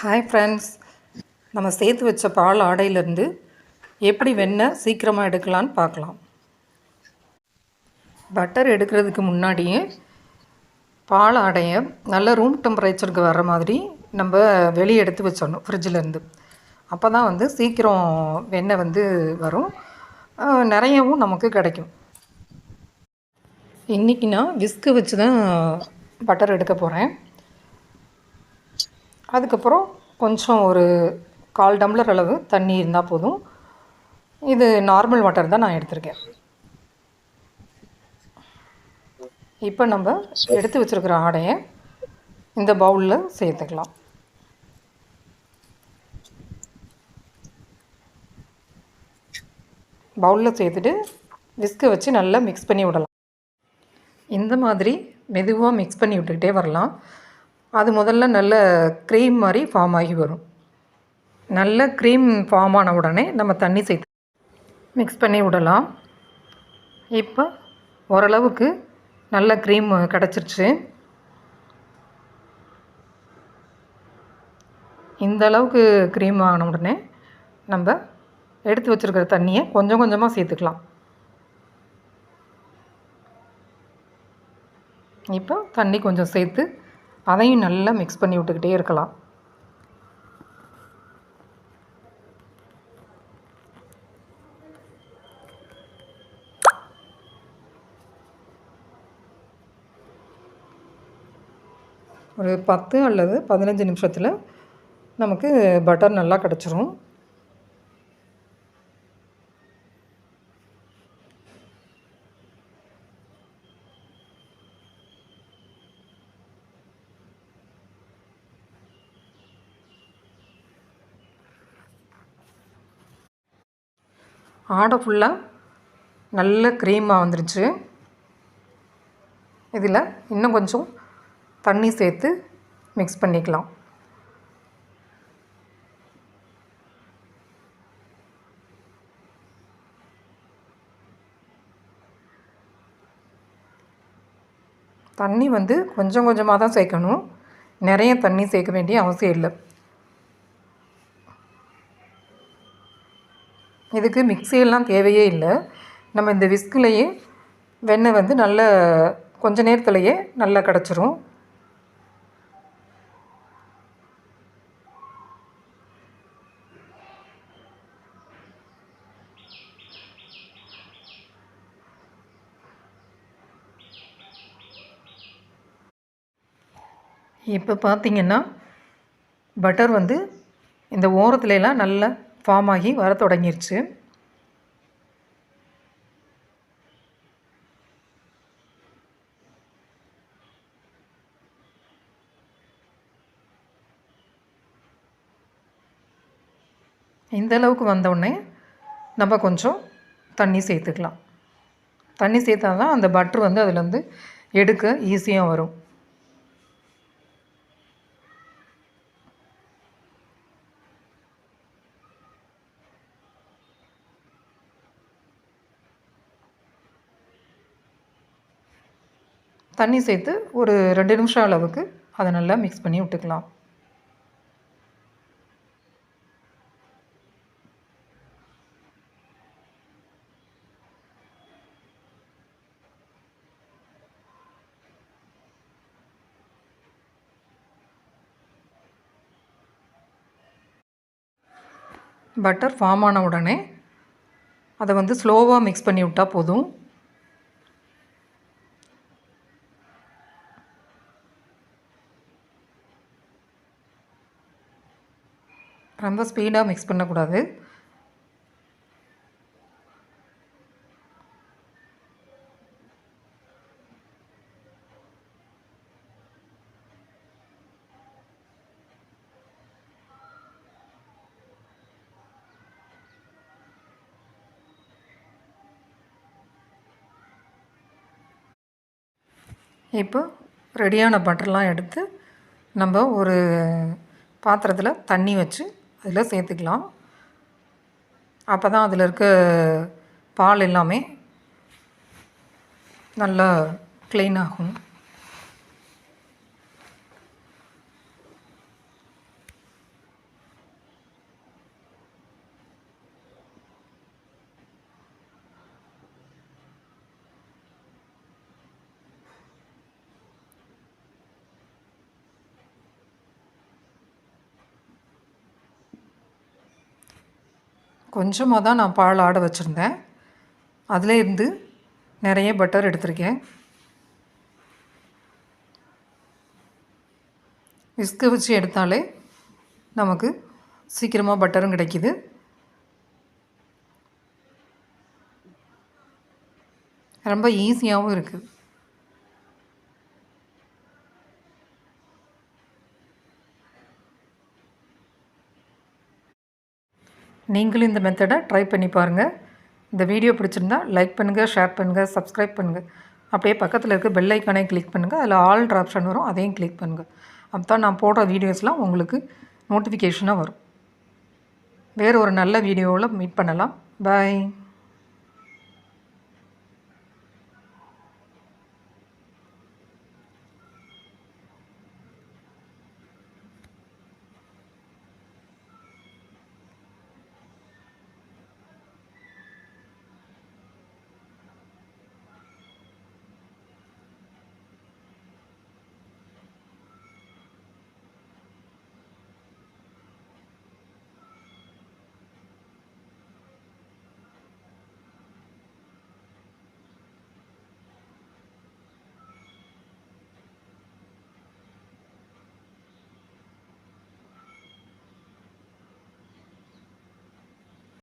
Hi friends நம்ம சேர்த்து வச்ச பால் ஆடையிலேருந்து எப்படி வெண்ணெய் சீக்கிரமாக எடுக்கலான்னு பார்க்கலாம். பட்டர் எடுக்கிறதுக்கு முன்னாடியே பால் ஆடையை நல்ல ரூம் டெம்பரேச்சருக்கு வர மாதிரி நம்ம வெளியே எடுத்து வச்சிடணும் ஃப்ரிட்ஜிலேருந்து அப்போ தான் வந்து சீக்கிரம் வெண்ணெய் வந்து வரும். நிறையவும் நமக்கு கிடைக்கும். இன்றைக்கி நான் விஸ்கு வச்சு தான் பட்டர் எடுக்க போகிறேன் அதுக்கப்புறம் கொஞ்சம் ஒரு கால் டம்ளர் அளவு தண்ணி இருந்தால் போதும். இது நார்மல் வாட்டர் தான் நான் எடுத்திருக்கேன். இப்போ நம்ம எடுத்து வச்சுருக்கிற ஆடையை இந்த பவுலில் சேர்த்துக்கலாம். பவுலில் சேர்த்துட்டு விஸ்கை வச்சு நல்லா மிக்ஸ் பண்ணி விடலாம். இந்த மாதிரி மெதுவாக மிக்ஸ் பண்ணி விட்டுக்கிட்டே வரலாம். அது முதல்ல நல்ல க்ரீம் மாதிரி ஃபார்ம் ஆகி வரும். நல்ல க்ரீம் ஃபார்ம் ஆன உடனே நம்ம தண்ணி சேர்த்து மிக்ஸ் பண்ணி விடலாம். இப்போ ஓரளவுக்கு நல்ல க்ரீம் கிடச்சிருச்சு. இந்த அளவுக்கு க்ரீம் ஆன உடனே நம்ம எடுத்து வச்சுருக்கிற தண்ணியை கொஞ்சம் கொஞ்சமாக சேர்த்துக்கலாம். இப்போ தண்ணி கொஞ்சம் சேர்த்து அதையும் நல்லா மிக்ஸ் பண்ணி விட்டுக்கிட்டே இருக்கலாம். ஒரு பத்து அல்லது பதினஞ்சு நிமிஷத்தில் நமக்கு பட்டர் நல்லா கிடச்சிரும். ஆடை ஃபுல்லாக நல்ல க்ரீமாக வந்துருச்சு. இதில் இன்னும் கொஞ்சம் தண்ணி சேர்த்து மிக்ஸ் பண்ணிக்கலாம். தண்ணி வந்து கொஞ்சம் கொஞ்சமாக தான் சேர்க்கணும். நிறைய தண்ணி சேர்க்க வேண்டிய அவசியம் இல்லை. இதுக்கு மிக்சியெல்லாம் தேவையே இல்லை. நம்ம இந்த விஸ்குலேயே வெண்ணெய் வந்து நல்ல கொஞ்ச நேரத்துலையே நல்லா கிடச்சிரும். இப்போ பார்த்தீங்கன்னா பட்டர் வந்து இந்த ஓரத்துலலாம் நல்லா ஃபார்ம் ஆகி வர தொடங்கிருச்சு. இந்த அளவுக்கு வந்தோடனே நம்ம கொஞ்சம் தண்ணி சேர்த்துக்கலாம். தண்ணி சேர்த்தா தான் அந்த பட்ரு வந்து அதுலேருந்து எடுக்க ஈஸியாக வரும். தண்ணி சேர்த்து ஒரு ரெண்டு நிமிஷம் அளவுக்கு அதை நல்லா மிக்ஸ் பண்ணி விட்டுக்கலாம். பட்டர் ஃபார்ம் ஆன உடனே அதை வந்து ஸ்லோவாக மிக்ஸ் பண்ணி விட்டால் போதும். ரொம்ப ஸ்பீடாக மிக்ஸ் பண்ணக்கூடாது. இப்போ ரெடியான பட்டர்லாம் எடுத்து நம்ம ஒரு பாத்திரத்தில் தண்ணி வச்சு அதில் சேர்த்துக்கலாம். அப்போ தான் அதில் இருக்க பால் எல்லாமே நல்லா க்ளீன் ஆகும். கொஞ்சமாக தான் நான் பால் ஆட வச்சுருந்தேன். அதில் இருந்து நிறைய பட்டர் எடுத்திருக்கேன். விஸ்கு வச்சு எடுத்தாலே நமக்கு சீக்கிரமாக பட்டரும் கிடைக்கிது. ரொம்ப ஈஸியாகவும் இருக்குது நீங்களும் இந்த மெத்தடை ட்ரை பண்ணி பாருங்கள் இந்த வீடியோ பிடிச்சிருந்தா லைக் பண்ணுங்கள் ஷேர் பண்ணுங்கள் சப்ஸ்கிரைப் பண்ணுங்கள் அப்படியே பக்கத்தில் இருக்க பெல் ஐக்கானையும் கிளிக் பண்ணுங்கள் அதில் ஆல் ஆப்ஷன் வரும். அதையும் கிளிக் பண்ணுங்கள் அப்போ தான் நான் போடுற வீடியோஸ்லாம் உங்களுக்கு நோட்டிஃபிகேஷனாக வரும். வேறு ஒரு நல்ல வீடியோவில் மீட் பண்ணலாம். பாய்